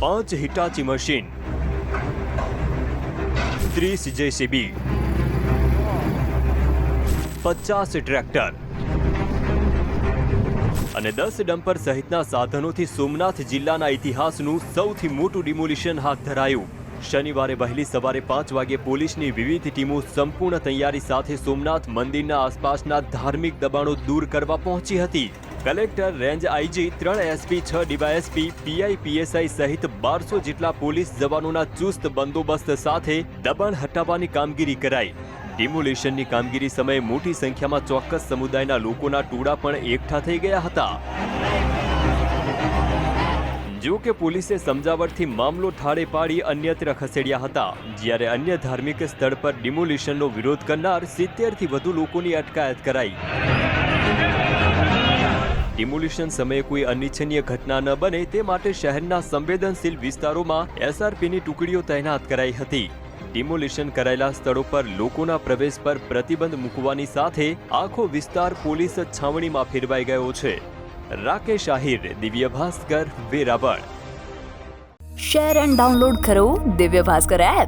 પાંચ Hitachi machine. ત્રીસ JCB. પચાસ ટ્રેક્ટર. અને દસ ડમ્પર સહિતના સાધનોથી સોમનાથ જિલ્લાના ઇતિહાસનું સૌથી મોટું ડિમોલિશન હાથ ધરાયું. શનિવારે વહેલી સવારે પાંચ વાગે પોલીસની વિવિધ ટીમો સંપૂર્ણ તૈયારી સાથે સોમનાથ મંદિરના આસપાસના ધાર્મિક દબાણો દૂર કરવા પહોંચી હતી. કલેક્ટર રેન્જ આઈજી ત્રણ એસપી, છ ડીવાયએસપી, પીઆઈ, પીએસઆઈ સહિત બારસો જેટલા પોલીસ જવાનોના ચુસ્ત બંદોબસ્ત સાથે દબાણ હટાવવાની કામગીરી કરાઈ. ડિમોલેશનની કામગીરી સમયે મોટી સંખ્યામાં ચોક્કસ સમુદાયના લોકોના ટોળા પણ એકઠા થઈ ગયા હતા. જો કે પોલીસે સમજાવટથી મામલો ઠાળે પાડી અન્યત્ર ખસેડ્યા હતા. જ્યારે અન્ય ધાર્મિક સ્થળ પર ડિમોલિશનનો વિરોધ કરનાર સિત્તેરથી વધુ લોકોની અટકાયત કરાઈ. ડિમોલિશન સમયે કોઈ અનિચ્છનીય ઘટના ન બને તે માટે શહેરના સંવેદનશીલ વિસ્તારોમાં એસઆરપીની ટુકડીઓ તૈનાત કરાઈ હતી. ડિમોલિશન કરાયેલા સ્થળો પર લોકોના પ્રવેશ પર પ્રતિબંધ મૂકવાની સાથે આખો વિસ્તાર પોલીસ છાવણીમાં ફેરવાઈ ગયો છે. Rakesh Ahir, Divya Bhaskar, Veraval. Share and download કરો દિવ્ય ભાસ્કર એપ.